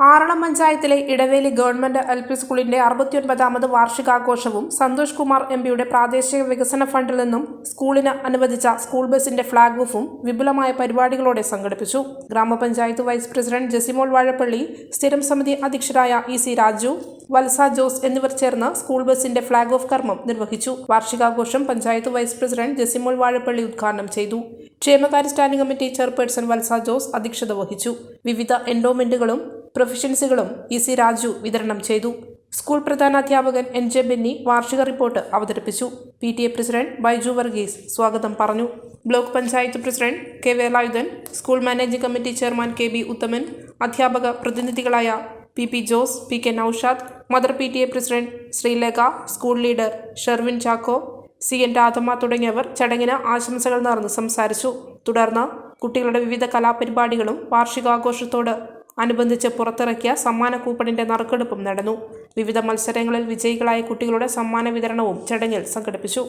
ആറളം പഞ്ചായത്തിലെ Edaveli government L P സ്കൂളിന്റെ അറുപത്തിയൊൻപതാമത് വാർഷികാഘോഷവും സന്തോഷ് കുമാർ എം പിയുടെ പ്രാദേശിക വികസന ഫണ്ടിൽ നിന്നും സ്കൂളിന് അനുവദിച്ച സ്കൂൾ ബസിന്റെ ഫ്ളാഗ് ഓഫും വിപുലമായ പരിപാടികളോടെ സംഘടിപ്പിച്ചു. ഗ്രാമപഞ്ചായത്ത് വൈസ് പ്രസിഡന്റ് ജെസിമോൾ വാഴപ്പള്ളി സ്ഥിരം സമിതി അധ്യക്ഷരായ ഇ സി രാജു വത്സ ജോസ് എന്നിവർ ചേർന്ന് സ്കൂൾ ബസിന്റെ ഫ്ളാഗ് ഓഫ് കർമ്മം നിർവഹിച്ചു. വാർഷികാഘോഷം പഞ്ചായത്ത് വൈസ് പ്രസിഡന്റ് ജെസിമോൾ വാഴപ്പള്ളി ഉദ്ഘാടനം ചെയ്തു. ക്ഷേമകാര്യ standing committee chairperson Valsa Jose അധ്യക്ഷത വഹിച്ചു. വിവിധ എൻഡോമെന്റുകളും പ്രൊഫഷൻസുകളും ഇ സി രാജു വിതരണം ചെയ്തു. സ്കൂൾ പ്രധാനാധ്യാപകൻ എൻ ജെ ബെന്നി വാർഷിക റിപ്പോർട്ട് അവതരിപ്പിച്ചു. P T A president Baiju Varghese സ്വാഗതം പറഞ്ഞു. Block panchayat president K Velayudhan school managing committee chairman K B Uthaman അധ്യാപക പ്രതിനിധികളായ P P Jose P K Naushad mother P T A president Sreelekha school leader Sherwin Chacko C N Radhamma തുടങ്ങിയവർ ചടങ്ങിന് ആശംസകൾ നേർന്ന് സംസാരിച്ചു. തുടർന്ന് കുട്ടികളുടെ വിവിധ കലാപരിപാടികളും വാർഷികാഘോഷത്തോട് അനുബന്ധിച്ച് പുറത്തിറക്കിയ സമ്മാന കൂപ്പണിന്റെ നറുക്കെടുപ്പും നടന്നു. വിവിധ മത്സരങ്ങളിൽ വിജയികളായ കുട്ടികളുടെ സമ്മാന വിതരണവും ചടങ്ങിൽ സംഘടിപ്പിച്ചു.